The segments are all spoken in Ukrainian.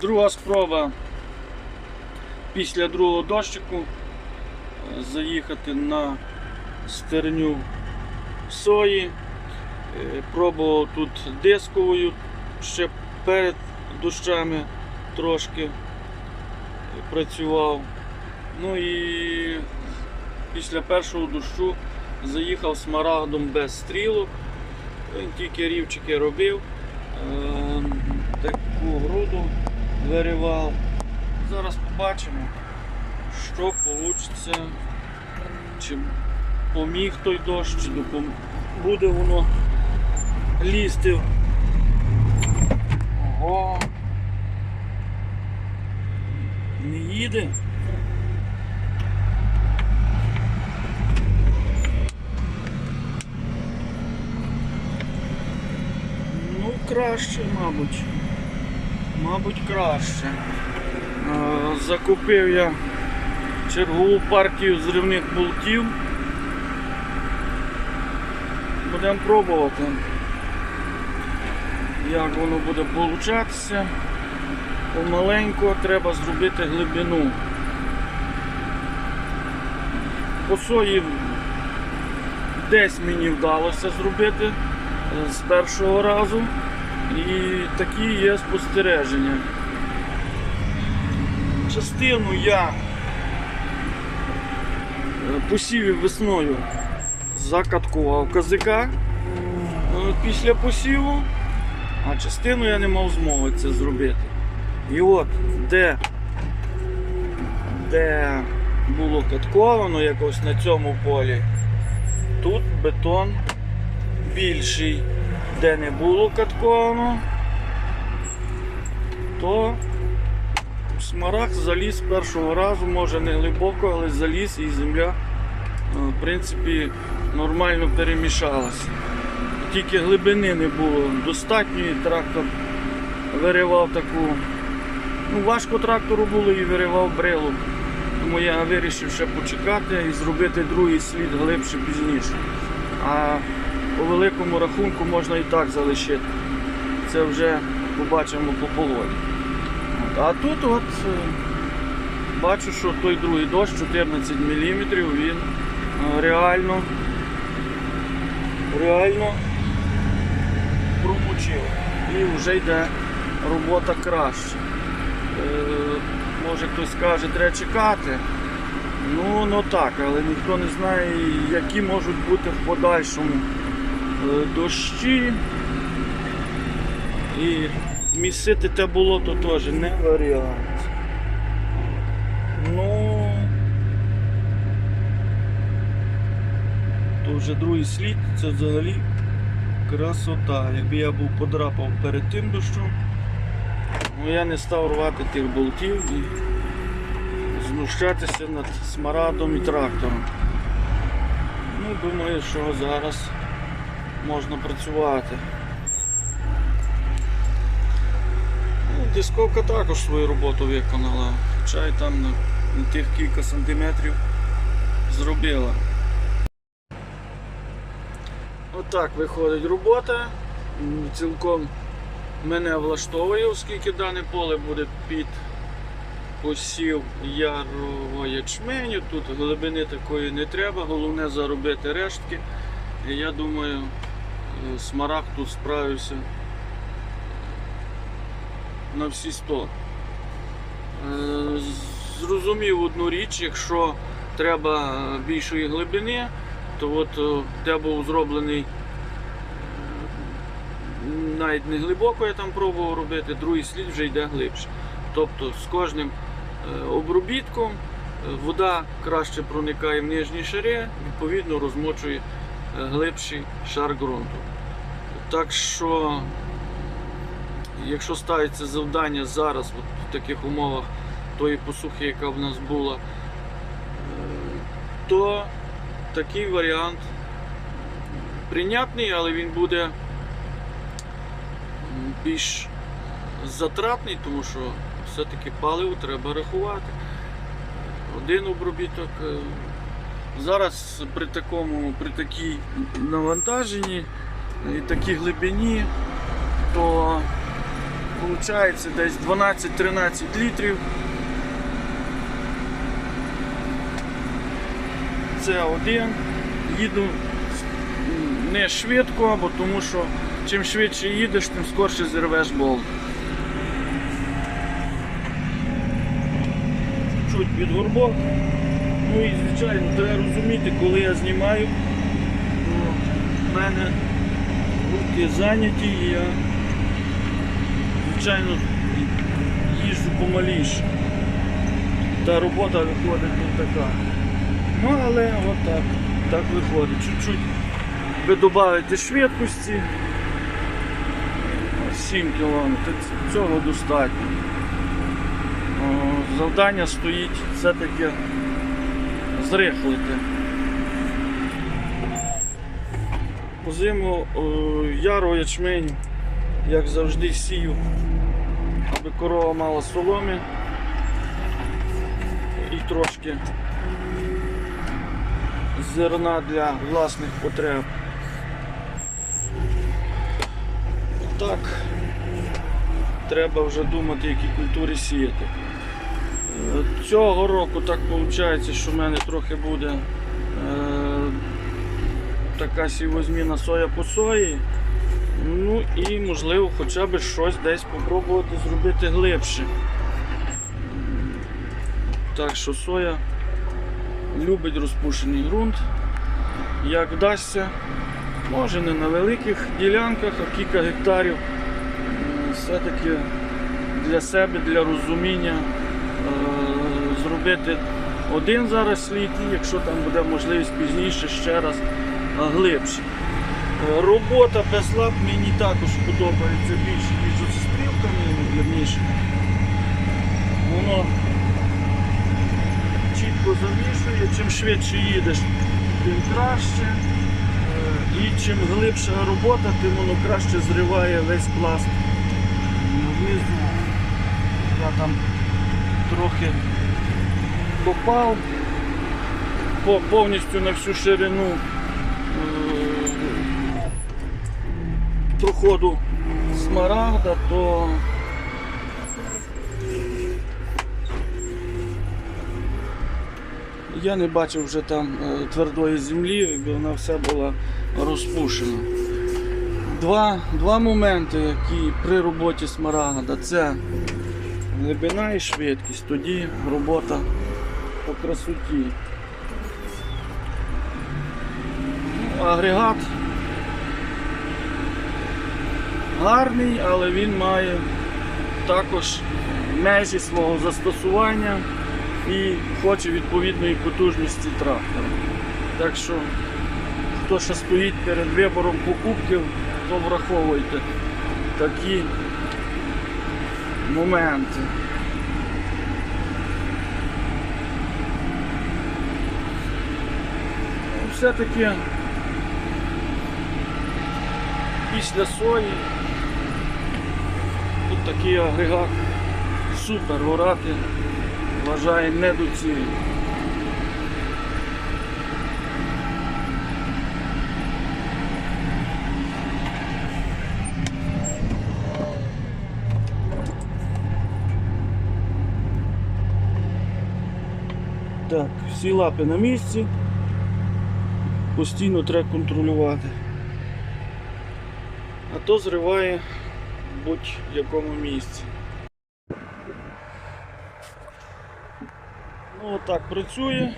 Друга спроба після другого дощику е, заїхати на стерню сої. Е, Пробував тут дисковою ще перед дощами трошки працював. Ну і після першого дощу заїхав смарагдом без стрілок. Тільки рівчики робив, е, таку груду виривав. Зараз побачимо, що вийде, чи поміг той дощ, чи допом... буде воно лізти. Ого. Не їде. Ну, краще, мабуть. Мабуть, краще. Е, Закупив я чергову партію зривних болтів. Будемо пробувати, як воно буде получатися. Помаленьку треба зробити глибину. По сої десь мені вдалося зробити е, з першого разу. І такі є спостереження. Частину я е, посівів весною закаткував казика е, після посіву, а частину я не мав змоги це зробити. І от де, де було катковано якось на цьому полі, тут бетон більший. Де не було катковано, то смарагд заліз першого разу, може не глибоко, але заліз і земля е, в принципі нормально перемішалася. Тільки глибини не було достатньої, трактор виривав таку. Ну, важко трактору було і виривав брилу. Тому я вирішив ще почекати і зробити другий слід глибше пізніше. А по великому рахунку можна і так залишити. Це вже побачимо по погоді. А тут от е, бачу, що той другий дощ 14 мм, він е, реально реально промочив. І вже йде робота краще. Е, Може хтось скаже, треба чекати. Ну, ну так, але ніхто не знає, які можуть бути в подальшому дощі. І місити те болото теж не варіант. Ну то вже другий слід, це взагалі красота. Якби я був подрапав перед тим дощом, ну я не став рвати тих болтів і знущатися над смарадом і трактором. Ну, думаю, що зараз можна працювати. Ну, дисковка також свою роботу виконала, хоча й там на, на тих кілька сантиметрів зробила. Отак виходить робота. Цілком мене влаштовує, оскільки дане поле буде під посів ярого ячменю. Тут глибини такої не треба, головне заробити рештки. І я думаю, е, тут справився на всі 100. Е, Зрозумів одну річ, якщо треба більшої глибини, то от е, де був зроблений е, навіть не глибоко я там пробував робити, другий слід вже йде глибше. Тобто з кожним обробітком вода краще проникає в нижні шари, відповідно розмочує глибший шар ґрунту. Так що, якщо ставиться завдання зараз от в таких умовах тої посухи, яка в нас була, е, то такий варіант прийнятний, але він буде більш затратний, тому що все-таки паливо треба рахувати. Один обробіток. Зараз при такому, при такій навантаженні і такій глибині, то Получається десь 12-13 літрів. Це один. Їду не швидко, бо тому що чим швидше їдеш, тим скорше зірвеш болт. Чуть під горбок. Ну і звичайно, треба розуміти, коли я знімаю, то в мене руки зайняті і я звичайно їжджу помаліше. Та робота виходить не така. Ну але от так, виходить. Чуть-чуть ви додаєте швидкості. 7 км, цього достатньо. Завдання стоїть все-таки зрихлити. По зиму яру ячмень, як завжди, сію, аби корова мала соломі і трошки зерна для власних потреб. Так, треба вже думати, які культури сіяти. Цього року так виходить, що в мене трохи буде е, така сівозміна соя по сої. Ну і можливо хоча б щось десь спробувати зробити глибше. Так що соя любить розпушений ґрунт. Як вдасться, може не на великих ділянках, а кілька гектарів. Все-таки для себе, для розуміння зробити один зараз слід, і якщо там буде можливість пізніше ще раз глибше. Е, Робота без лап мені також подобається більше, ніж зі стрілками, вірніше. Воно чітко замішує, чим швидше їдеш, тим краще. Е, І чим глибша робота, тим воно краще зриває весь пласт внизу. Я там трохи копав по- повністю на всю ширину е, проходу смарагда, то я не бачив вже там е, твердої землі, бо вона вся була розпушена. Два, два моменти, які при роботі смарагда, це глибина і швидкість, тоді робота красоті. Ну, Агрегат гарний, але він має також межі свого застосування і хоче відповідної потужності трактора. Так що, хто ще стоїть перед вибором покупків, то враховуйте такі моменти. Все-таки після сої тут такий агрегат супер орати, вважаю недоцільно. Так, всі лапи на місці. Постійно треба контролювати. А то зриває в будь-якому місці. Ну отак працює.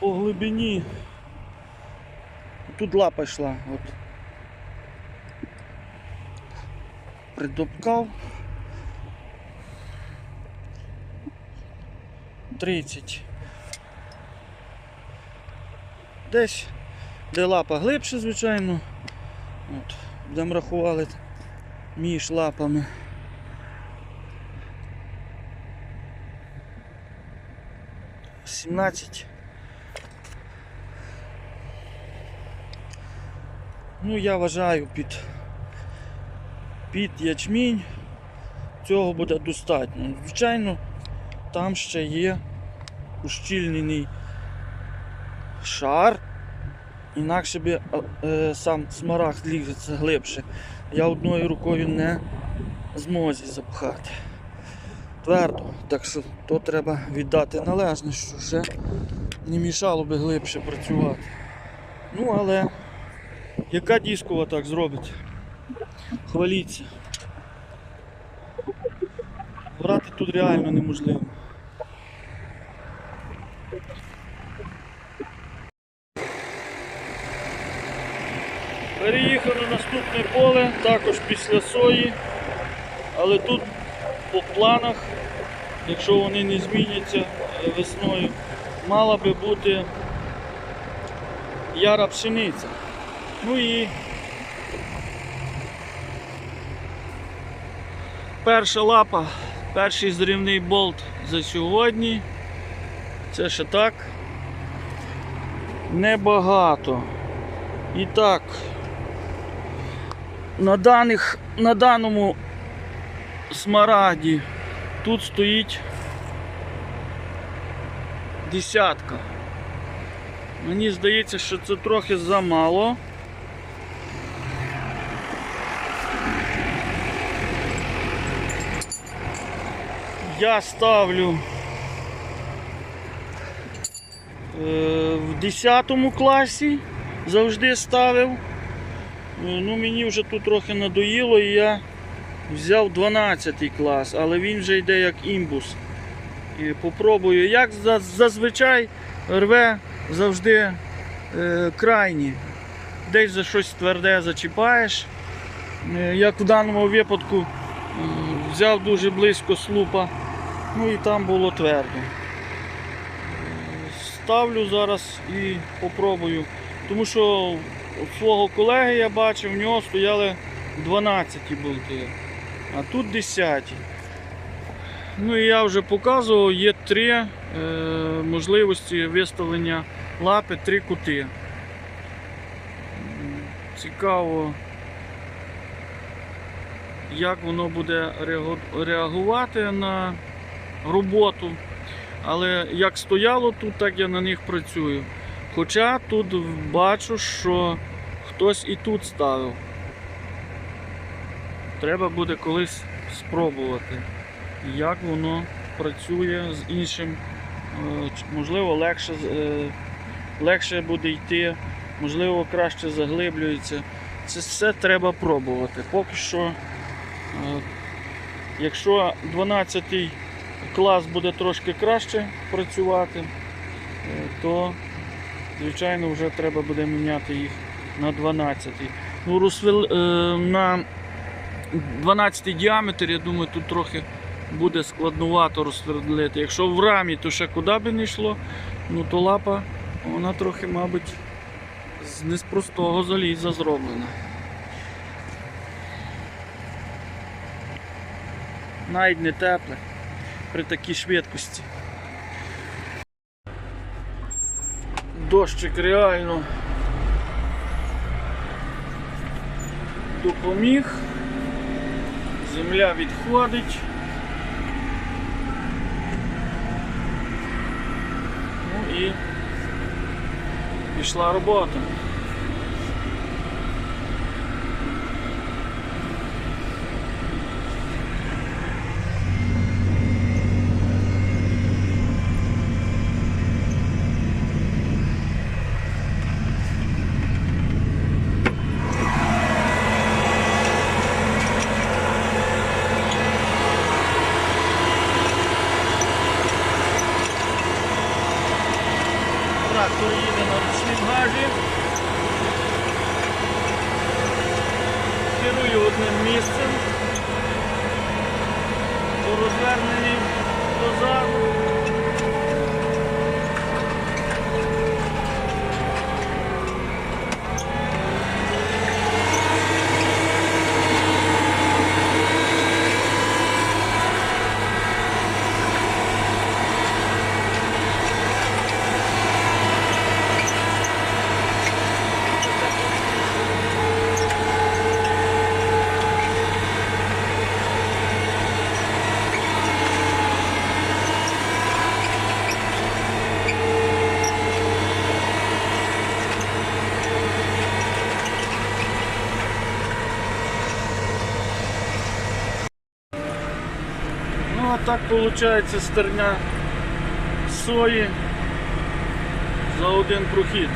По глибині. Тут лапа йшла. От. Придопкав. 30. Десь, де лапа глибше, звичайно. От, будемо рахували між лапами. Сімнадцять. Ну, я вважаю під, під ячмінь цього буде достатньо. Звичайно, там ще є ущільнений шар, інакше би е, сам смарагд ліг глибше. Я одною рукою не змозі запхати. Твердо, так що то треба віддати належне, що ще не мішало би глибше працювати. Ну, але яка дискова так зробить? Хваліться. Брати тут реально неможливо. Переїхав на наступне поле, також після сої, але тут по планах, якщо вони не зміняться е, весною, мала би бути яра пшениця. Ну і перша лапа, перший зрівний болт за сьогодні. Це ще так. Небагато. І так, на, даних, на даному смараді тут стоїть десятка. Мені здається, що це трохи замало. Я ставлю е, в 10 класі, завжди ставив. Е, Ну, мені вже тут трохи надоїло і я взяв 12 клас, але він вже йде як імбус. І попробую. Як зазвичай рве завжди е, крайні. Десь за щось тверде зачіпаєш. Е, як в даному випадку взяв дуже близько слупа, ну і там було твердо. Е, Ставлю зараз і попробую. Тому що у свого колеги я бачив, в нього стояли 12 болти, а тут 10. Ну і я вже показував, є три е, можливості виставлення лапи, три кути. Цікаво, як воно буде реагувати на роботу. Але як стояло тут, так я на них працюю. Хоча тут бачу, що хтось і тут ставив. Треба буде колись спробувати, як воно працює з іншим. Е, Можливо, легше, е, легше буде йти, можливо, краще заглиблюється. Це все треба пробувати. Поки що, е, якщо 12 клас буде трошки краще працювати, то звичайно вже треба буде міняти їх на 12. Ну, розсвел, е, на 12 діаметр, я думаю, тут трохи буде складнувато розсвердлити. Якщо в рамі, то ще куди би не йшло, ну то лапа, вона трохи, мабуть, з не з простого заліза зроблена. Навіть не тепле при такій швидкості. Дощик реально допоміг. Земля відходить. Ну і пішла робота. Трактор їде на ручнім газі. Керую одним місцем. По розверненні позаду. Так виходить стерня сої за один прохід.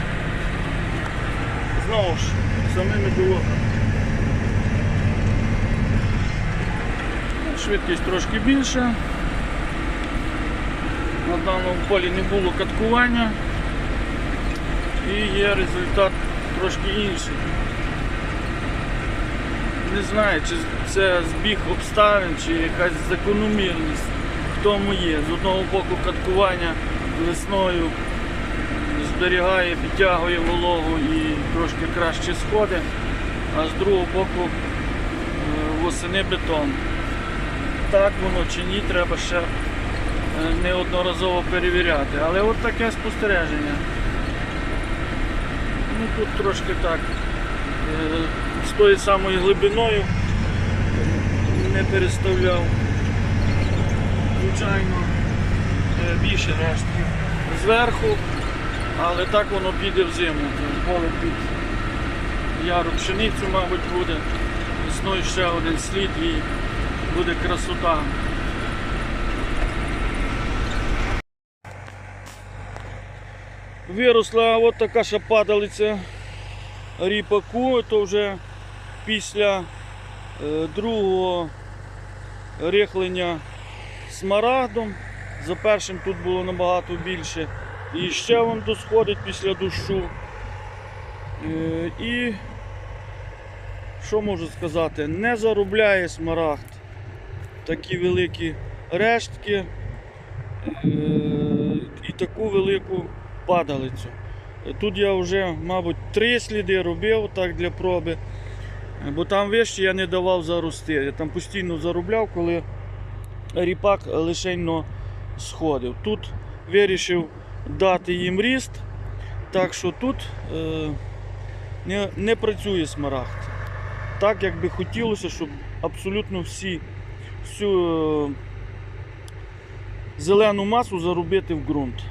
Знову ж, самими білоками. Швидкість трошки більша. На даному полі не було каткування і є результат трошки інший. Не знаю, чи це збіг обставин, чи якась закономірність в тому є. З одного боку каткування весною зберігає, підтягує вологу і трошки краще сходи, а з другого боку е, восени бетон. Так воно чи ні, треба ще е, неодноразово перевіряти. Але от таке спостереження. Ну тут трошки так. Тою самою глибиною не переставляв. Звичайно, е, більше рештків зверху, але так воно піде в зиму. Поле під яру пшеницю, мабуть, буде. Весною ще один слід і буде красота. Виросла от така ще падалиця ріпаку, то вже після е, другого рихлення смарагдом. За першим тут було набагато більше. І ще вон досходить після дощу. Е, і що можу сказати? Не заробляє смарагд такі великі рештки е, і таку велику падалицю. Тут я вже, мабуть, три сліди робив так для проби, бо там вище я не давав зарости. Я там постійно заробляв, коли ріпак лишенно сходив. Тут вирішив дати їм ріст, так що тут е, не, не працює смарагд. Так, як би хотілося, щоб абсолютно всі, всю е, зелену масу заробити в ґрунт.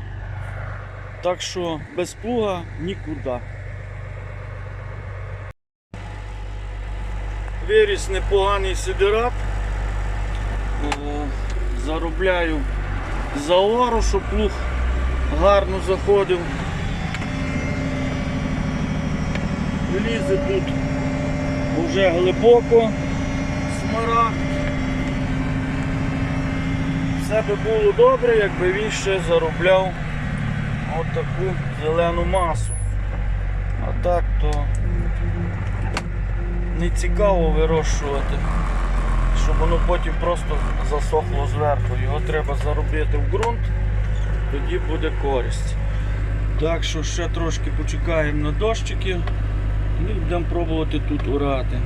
Так що без плуга нікуди. Виріс непоганий сидират. Е, Заробляю за ору, щоб плуг гарно заходив. Лізе тут вже глибоко смарагд. Все би було добре, якби він ще заробляв от таку зелену масу. А так то не цікаво вирощувати, щоб воно потім просто засохло зверху. Його треба заробити в ґрунт, тоді буде користь. Так що ще трошки почекаємо на дощики і будемо пробувати тут урати.